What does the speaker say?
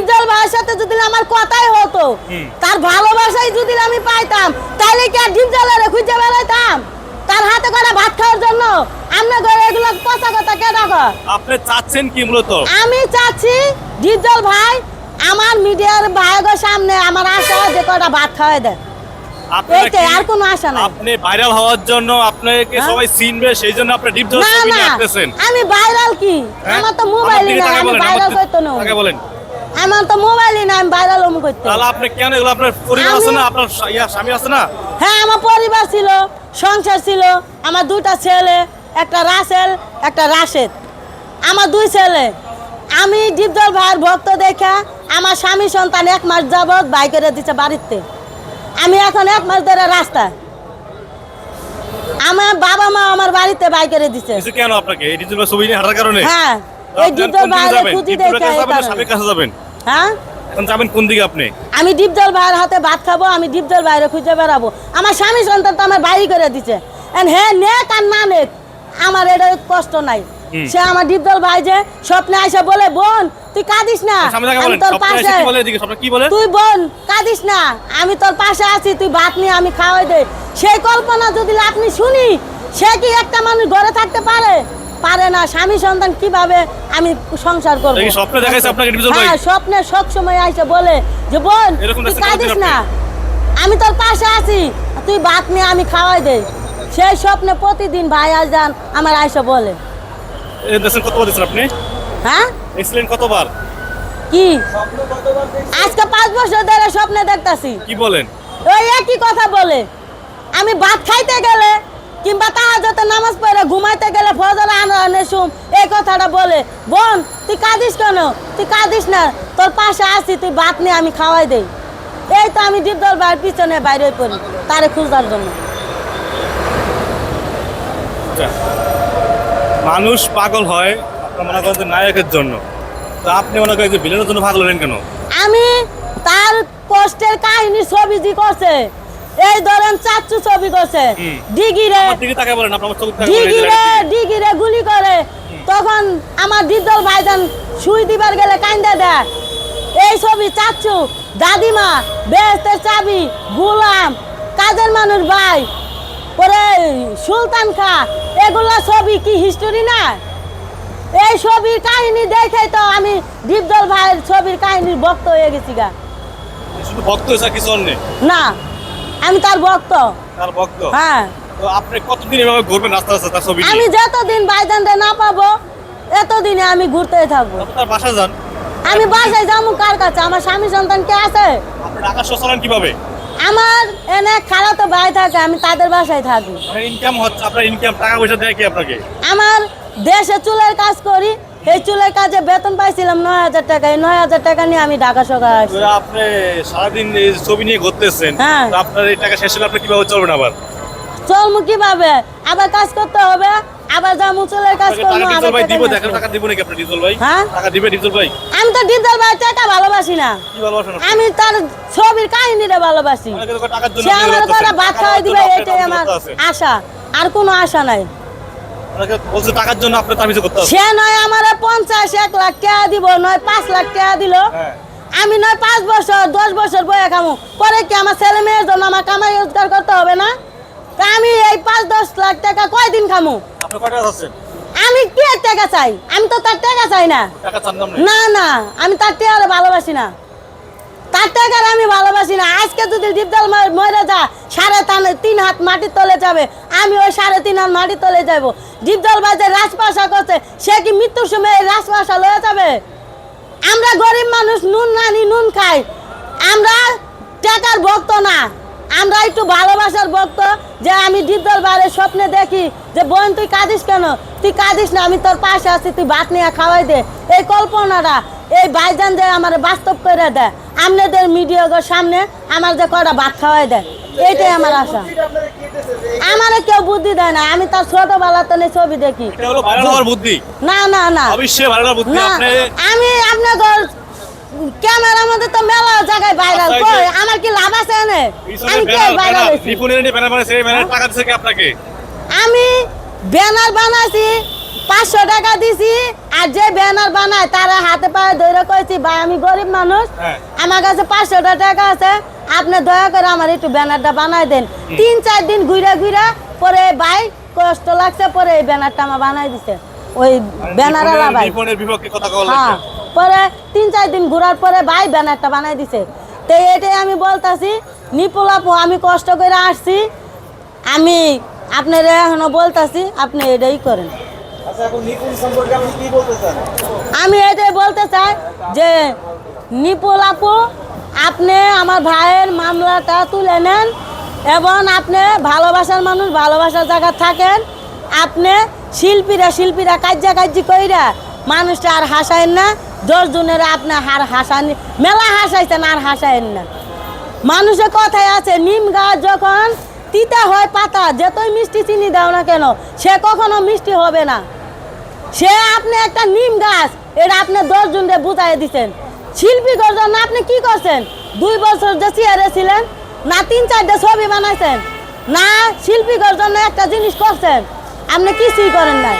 ডিপজল ভাইয়ের সাথে যদি আমার কথাই হতো তার ভালোবাসাই যদি আমি পাইতাম তাহলে কি আর ডিপজলের খুঁজে বেড়াইতাম? তার হাতে করে ভাত খাওয়ার জন্য? আমরা ঘরে এগুলো পচা কথা কে দেখো? আপনি চাচ্ছেন কি মূলত? আমি চাচ্ছি ডিপজল ভাই আমার মিডিয়ার ভাইগো সামনে আমার আশা যে কটা ভাত খাওয়াই দেয়। আপনারা এইটাই, কি- আর কোনো আশা নাই। আপনি ভাইরাল হওয়ার জন্য আপনাকে হ্যাঁ? সবাই চিনবে সেই জন্য আপনি ডিপ জল না ছবি না নিয়ে আসতেছেন। আমি ভাইরাল কি? হ্যাঁ? আমার তো মোবাইল মোবাইলই দিকে না তাকায় আমি ভাইরাল করতে না বলেন। আমার তো মোবাইলই না আমি ভাইরাল ওম করতে। তাহলে আপনি কেন এগুলো আপনার পরিবার আছে না? আপনার ইয়া স্বামী আছে না? হ্যাঁ আমার পরিবার ছিল সংসার ছিল আমার দুটা ছেলে একটা রাসেল একটা রাশেদ। আমার দুই ছেলে। আমি দীপদল ভাইয়ের ভক্ত দেখা আমার স্বামী সন্তান এক মাস যাবৎ বাইকের দিচ্ছে বাড়িতে। আমি এখন এক মাস ধরে রাস্তায়। আমার বাবা মা আমার বাড়িতে বাইকের দিচ্ছে কিছু কেন আপনাকে? এই ছবি নিয়ে হাঁটার কারণে? হ্যাঁ। এই ভাইয়ের দেখে কাছে যাবেন কাছে হ্যাঁ? এখন যাবেন কোন দিকে আপনি? আমি ভাইয়ের হাতে ভাত খাব আমি খুঁজে বেড়াবো। আমার স্বামী সন্তান তো আমার বাড়ি করে দিছে। হ্যাঁ নেক আর না নেক আমার এটা কষ্ট নাই। সে আমার ভাই যে স্বপ্নে আসে বলে বোন তুই কাঁদিস না আমি তোর পাশে তুই বোন কাঁদিস না আমি তোর পাশে আছি তুই ভাত নিয়ে আমি খাওয়াই দে। সেই কল্পনা যদি আপনি শুনি সে কি একটা মানুষ ঘরে থাকতে পারে? পারে না স্বামী সন্তান কীভাবে আমি সংসার করব? দেখি দেখাইছে আপনাকে হ্যাঁ স্বপ্নে সব সময় আইসে বলে যে বোন তুই কাঁদিস না। আমি তোর পাশে আছি তুই ভাত নিয়ে আমি খাওয়াই দে। সেই স্বপ্নে প্রতিদিন ভাই আজ যান আমার আইসে বলে। কতবার দিচ্ছেন আপনি? হ্যাঁ? এক্সিলেন্ট কতবার? কি? আজকে পাঁচ বছর ধরে স্বপ্নে দেখতাছি। কি বলেন? ওই একই কথা বলে। আমি ভাত খাইতে গেলে কিংবা তাহাজতে নামাজ পড়ে ঘুমাইতে গেলে ফজর আনানে শুম এই কথাটা বলে। বোন তুই কাঁদিস কেন? তুই কাঁদিস না। তোর পাশে আসি তুই ভাত নিয়ে আমি খাওয়াই দেই। এই তো আমি ডিপদল ভাইয়ের পিছনে বাইরে পড়ি তারে খুঁজার জন্য। আচ্ছা। মানুষ পাগল হয় মনে করেন নায়কের জন্য। তো আপনি মনে করেন যে ভিলেনের জন্য পাগল হলেন কেন? আমি তার কষ্টের কাহিনী ছবি যে করছে। এই ধরেন চাচ্চু ছবি করছে। ডিগিরে ডিগিরে ডিগিরে গুলি করে। তখন আমার দিদল ভাইজান সুই দিবার গেলে কান্দা দেয়। এই ছবি চাচ্ছু দাদিমা বেহেস্তের চাবি গুলাম কাজের মানুষ ভাই পরে সুলতান খা এগুলা ছবি কি হিস্টোরি না? এই ছবির কাহিনী দেখে তো আমি দীপদল ভাইয়ের ছবির কাহিনীর ভক্ত হয়ে গেছি গা। ভক্ত কিছু না। আমি তার ভক্ত। তার ভক্ত? হ্যাঁ। তো আপনি কতদিন এভাবে ঘুরবেন রাস্তা রাস্তা তার ছবি আমি যতদিন বাইজানটা না পাবো এতদিনে আমি ঘুরতে থাকব। তার বাসা যান। আমি বাসায় যাব কার কাছে? আমার স্বামী সন্তান কে আছে? আপনি টাকা শোষণ কীভাবে? আমার এনে খালা তো ভাই থাকে আমি তাদের বাসায় থাকি। আপনার ইনকাম হচ্ছে আপনার ইনকাম টাকা পয়সা দেয় কি আপনাকে? আমার দেশে চুলের কাজ করি এই চুলের কাজে বেতন পাইছিলাম নয় হাজার টাকা। এই নয় হাজার টাকা নিয়ে আমি ঢাকা সকাল আসি আপনি সারাদিন এই ছবি নিয়ে ঘুরতেছেন হ্যাঁ। আপনার এই টাকা শেষ হলে আপনি কীভাবে চলবেন আবার? চলমু কীভাবে? আবার কাজ করতে হবে আবার চুলের কাজ করব আবার ভাই দিব দেখেন টাকা দিব নাকি ডিজেল ভাই? হ্যাঁ? টাকা দিবে ডিজেল ভাই? আমি তো ডিজেল ভাই টাকা ভালোবাসি না। কি ভালোবাসেন আমি তার ছবির কাহিনীরে ভালোবাসি। সে আমার। করে ভাত খাওয়াই দিবে এটাই আমার আশা। আর কোনো আশা নাই। অনেকে বলছে টাকার জন্য আপনি তার করতে আছেন। সে নয় আমার পঞ্চাশ এক লাখ টাকা দিব নয় পাঁচ লাখ টাকা দিল। হ্যাঁ। আমি নয় পাঁচ বছর দশ বছর বয়ে খামু। পরে কি আমার ছেলে মেয়ের জন্য আমার কামাই রোজগার করতে হবে না? তা আমি এই পাঁচ দশ লাখ টাকা কয়দিন খামু? আমি কি টাকা চাই? আমি তো তার টাকা চাই না। না না না আমি তার টাকা ভালোবাসি না। তার টাকার আমি ভালোবাসি না। আজকে যদি ডিপদাল মরে যা সাড়ে তান- হাত মাটির তলে যাবে। আমি ওই সাড়ে তিন হাত মাটির তলে যাব ডিপদাল বাজে রাজপাশা করছে, সে কি মৃত্যুর সময় রাজপাশা লয়ে যাবে? আমরা গরিব মানুষ, নুন নানি নুন খাই। আমরা টাকার ভক্ত না। আমরা একটু ভালোবাসার ভক্ত যে আমি ডিপদল বাইরে স্বপ্নে দেখি যে, বোন, তুই কাঁদিস কেন? তুই কাঁদিস না, আমি তোর পাশে আছি, তুই ভাত নিয়ে খাওয়াই দে। এই কল্পনাটা এই বাইজান যে আমার বাস্তব করে দেয় আপনাদের মিডিয়ার সামনে আমার যে কটা ভাত খাওয়াই দেয় এইটাই আমার আশা। আমার কেউ বুদ্ধি দেয় না আমি তার ছোটবেলা তো ছবি দেখি। না না না। আমি আপনাদের ক্যামেরার মধ্যে তো মেলা জায়গায় ভাইরাল আচ্ছা, কই আমার কি লাভ আছে এনে? আমি কে ভাইরাল ব্যানার হয়েছি? ব্যানার বানাইছে ব্যানার টাকা দিচ্ছে কি আপনাকে? আমি ব্যানার বানাইছি পাঁচশো টাকা দিছি আর যে ব্যানার বানায় তারা হাতে পায়ে ধরে কইছি ভাই আমি গরিব মানুষ হ্যাঁ। আমার কাছে পাঁচশোটা টাকা আছে আপনি দয়া করে আমার একটু ব্যানারটা বানাই দেন। তিন চার দিন ঘুরে ঘুরে পরে ভাই কষ্ট লাগছে পরে এই ব্যানারটা আমার বানাই দিছে। ওই ব্যানার ভাই হ্যাঁ পরে তিন চার দিন ঘোরার পরে ভাই ব্যানারটা বানাই দিছে। তো এটাই আমি বলতাছি নিপুলাপু আমি কষ্ট করে আসছি আমি আপনারা এখনও বলতাছি আপনি এটাই করেন। আচ্ছা আমি এটাই বলতে চাই যে, নিপুল আপু, আপনি আমার ভাইয়ের মামলাটা তুলে নেন এবং আপনি ভালোবাসার মানুষ, ভালোবাসার জায়গা থাকেন। আপনি শিল্পীরা শিল্পীরা কাজ্যা কাজ্যি কইরা মানুষটা আর হাসায়েন না। দশ জনের আপনি হার হাসান মেলা হাসাইছেন আর হাসায়েন না। মানুষের কথায় আছে, নিম গাছ যখন তিতা হয় পাতা, যতই মিষ্টি চিনি দাও না কেন, সে কখনো মিষ্টি হবে না। সে আপনি একটা নিম গাছ, এটা আপনি দশ জনকে বুঝাই দিচ্ছেন শিল্পী গর্জন, আপনি কি করছেন? দুই বছর যে চেয়ারে ছিলেন, না তিন চারটে ছবি বানাইছেন, না শিল্পী গর্জন একটা জিনিস করছেন, আপনি কিছুই করেন নাই।